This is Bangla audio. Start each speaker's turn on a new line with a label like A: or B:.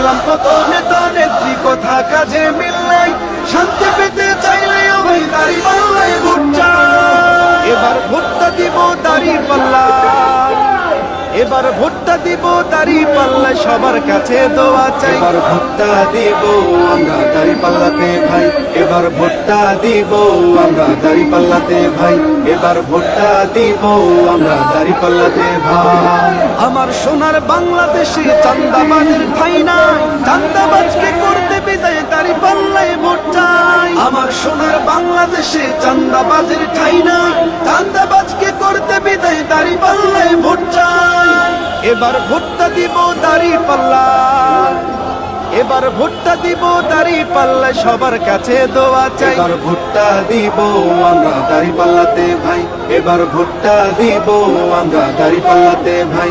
A: দেখলাম কত নেতা নেত্রী, কথা কাজে মিল নাই। শান্তি পেতে চাইলে ভাই দাড়ি এবার ভোটটা দিব দাড়ি পাল্লা। এবার ভোটটা দিব দাড়ি পাল্লা সবার কাছে দোয়া চাই। এবার ভোটটা দিব আমরা দাড়ি পাল্লাতে ভাই। এবার ভোটটা দিব আমরা দাড়ি পাল্লাতে ভাই। এবার ভোটটা দিব আমরা দাড়ি পাল্লাতে ভাই। আমার সোনার বাংলাদেশে চান্দাবাজের ঠাই নাই। চান্দাবাজকে করতে বিদায় দাড়ি পাল্লায় ভোট চাই। আমার সোনার বাংলাদেশে চান্দাবাজের ঠাই নাই। এবার ভুট্টা দিব দাড়ি পাল্লা। এবার ভুট্টা দিব দাড়ি পাল্লা, সবার কাছে দোয়া চাই। এবার ভুট্টা দিব আমরা দাড়ি পাল্লাতে ভাই। এবার ভুট্টা দিব আমরা দাড়ি পাল্লাতে ভাই।